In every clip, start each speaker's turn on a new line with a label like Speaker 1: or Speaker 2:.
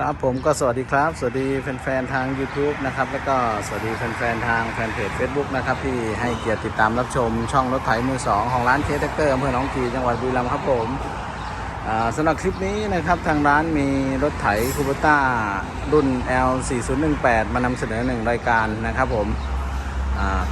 Speaker 1: ครับผมก็สวัสดีครับ สวัสดีแฟนๆทาง YouTube นะครับ แล้วก็สวัสดีแฟนๆทางแฟนเพจ Facebook นะครับ ที่ให้เกียรติติดตามรับชมช่องรถไถมือสองของร้านเคสเตอร์อำเภอหนองกีจังหวัดบุรีรัมย์ครับผมสำหรับคลิปนี้นะครับทางร้านมีรถไถคูเปต้ารุ่น L 4 0 1 8 มานำเสนอหนึ่งรายการนะครับผม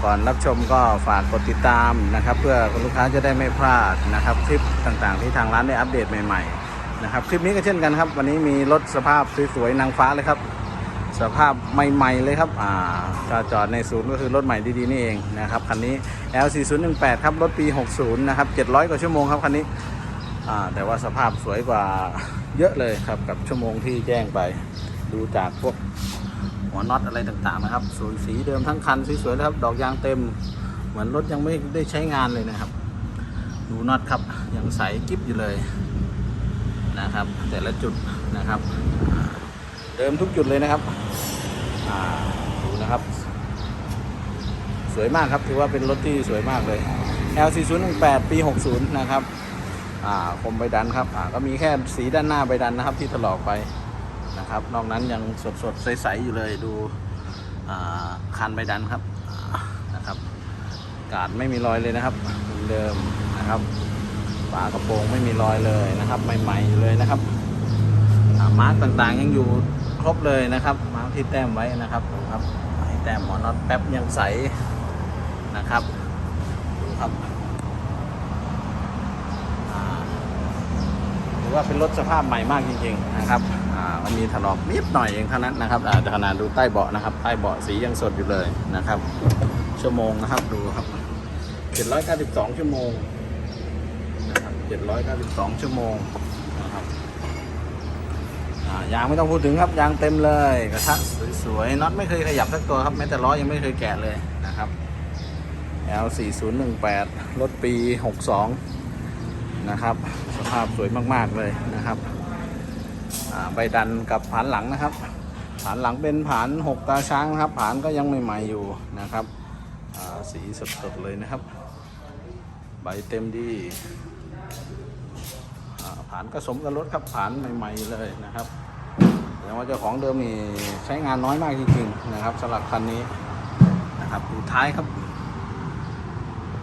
Speaker 1: ก่อนรับชมก็ฝากกดติดตามนะครับ เพื่อคุณลูกค้าจะได้ไม่พลาดนะครับคลิปต่างๆ ที่ทางร้านได้อัปเดตใหม่ ๆ นะครับคลิปนี้ก็เช่นกันครับ วันนี้มีรถสภาพสวยๆนางฟ้าเลยครับ สภาพใหม่ๆเลยครับอ่าถ้าจอดในศูนย์ก็คือรถใหม่ดีๆนี่เองนะครับคันนี้ L 4 0 1 8 ครับรถปี 60 นะครับ 700 กว่าชั่วโมงครับคันนี้อ่าแต่ว่าสภาพสวยกว่าเยอะเลยครับกับชั่วโมงที่แจ้งไป ดูจากพวกหัวน็อตอะไรต่างๆนะครับสวยสีเดิมทั้งคันสวยๆเลยครับ ดอกยางเต็ม เหมือนรถยังไม่ได้ใช้งานเลยนะครับ ดูน็อตครับยังใสกิ๊บอยู่เลย นะครับ แต่ละจุดนะครับ เดิมทุกจุดเลยนะครับดูนะครับ สวยมากครับถือว่าเป็นรถที่สวยมากเลย L 4 0 1 8 ปี 60 นะครับอ่าคมใบดันครับก็มีแค่สีด้านหน้าใบดันนะครับที่ถลอกไปนะครับ นอกนั้นยังสดสดๆใสๆอยู่เลยดูคันใบดันครับนะครับ กาดไม่มีรอยเลยนะครับเดิมนะครับ ฝากระโปรงไม่มีรอยเลยนะครับ ใหม่ๆอยู่เลยนะครับมาร์กต่างๆยังอยู่ครบเลยนะครับ มาร์กที่แต้มไว้นะครับดูครับแต้มหมอน็อตแป๊บยังใสนะครับดูครับถือว่าเป็นรถสภาพใหม่มากจริงๆนะครับอ่ามันมีถลอกนิดหน่อยเองเท่านั้นนะครับอาแต่ขนาดดูใต้เบาะนะครับใต้เบาะสียังสดอยู่เลยนะครับ ชั่วโมงนะครับดูครับ792 ชั่วโมง 792 ชั่วโมงนะครับอ่ายางไม่ต้องพูดถึงครับยางเต็มเลยกระทะสวยๆน็อตไม่เคยขยับสักตัวครับแม้แต่ล้อยังไม่เคยแกะเลยนะครับ L 4 0 1 8 รถปี 62 นะครับ สภาพสวยมากๆเลยนะครับอ่าใบดันกับผานหลังนะครับ ผานหลังเป็นผาน 6 ตาช้างนะครับ ผานก็ยังใหม่ๆอยู่นะครับอ่าสีสดๆเลยนะครับ ใบเต็มดี อ่านก็สมกับรถครับผ่านใหม่ ๆ เลยนะครับแต่ว่าเจ้าของเดิมนี่ใช้งานน้อยมากจริงๆนะครับสำหรับคันนี้นะครับดูท้ายครับ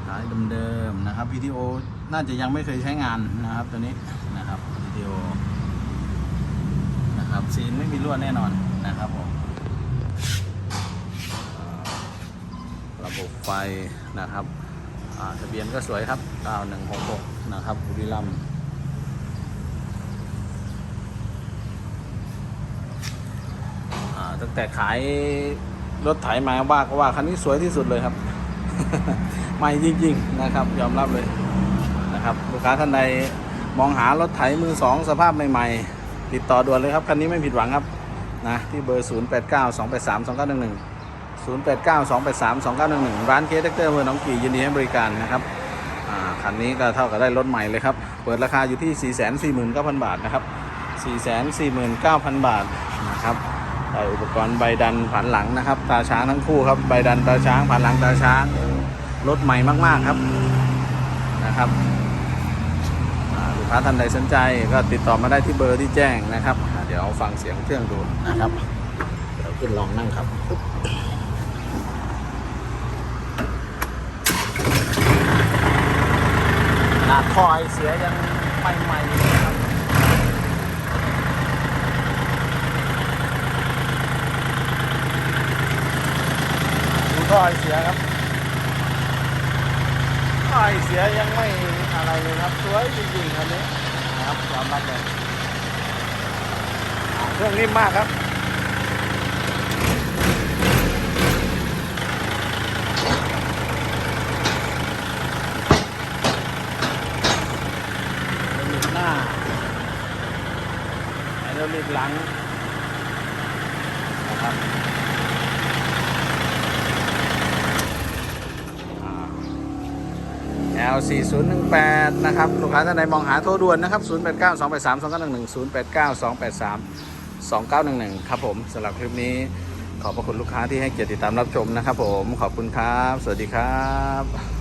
Speaker 1: ท้ายเดิมๆนะครับวิดีโอน่าจะยังไม่เคยใช้งานนะครับตัวนี้นะครับวิดีโอนะครับซีนไม่มีรั่วแน่นอนนะครับผมระบบไฟนะครับทะเบียนก็สวยครับ 9166 นะครับบุรีรัมย์ อ่าตั้ง แต่ขายรถไถมาว่าก็ว่าคันนี้สวยที่สุดเลยครับ ใหม่จริง ๆ นะครับ ยอมรับเลยนะครับ ลูกค้าท่านใดมองหารถไถมือสองสภาพใหม่ ๆ ติดต่อด่วนเลยครับ คันนี้ไม่ผิดหวังครับนะที่เบอร์ 0 8 9 2 8 3 2 9 1 1 0 8 9 2 8 3 2 9 1 1 ร้านเคสเตอร์เมืองหนองกี่ยินดีให้บริการนะครับอ่าคันนี้ก็เท่ากับได้รถใหม่เลยครับ เปิดราคาอยู่ที่ 449,000 บาทนะครับ 449,000 บาทนะครับ ได้อุปกรณ์ใบดันผันหลังนะครับ ตาช้างทั้งคู่ครับ ใบดันตาช้างผันหลังตาช้าง รถใหม่มาก ๆครับนะครับลูกค้าท่านใดสนใจก็ติดต่อมาได้ที่เบอร์ที่แจ้งนะครับ เดี๋ยวฟังเสียงเครื่องดูนะครับเดี๋ยวขึ้นลองนั่งครับขนาดท่อไอเสียยังใหม่ๆ อยู่เลยครับดูท่อไอเสียครับท่อไอเสียยังไม่อะไรเลยครับสวยจริงๆคันนี้นะครับยอมรับเลยเครื่องนิ่มมากครับไฮดรอลิกหน้าไฮดรอลิกหลังนะครับ L 4 0 1 8 นะครับลูกค้าท่านใดมองหาโทรด่วนนะครับ 0 8 9 2 8 3 2 9 1 1 0 8 9 2 8 3 2 9 1 1 ครับผมสำหรับคลิปนี้ขอบพระคุณลูกค้าที่ให้เกียรติติดตามรับชมนะครับผมขอบคุณครับ สวัสดีครับ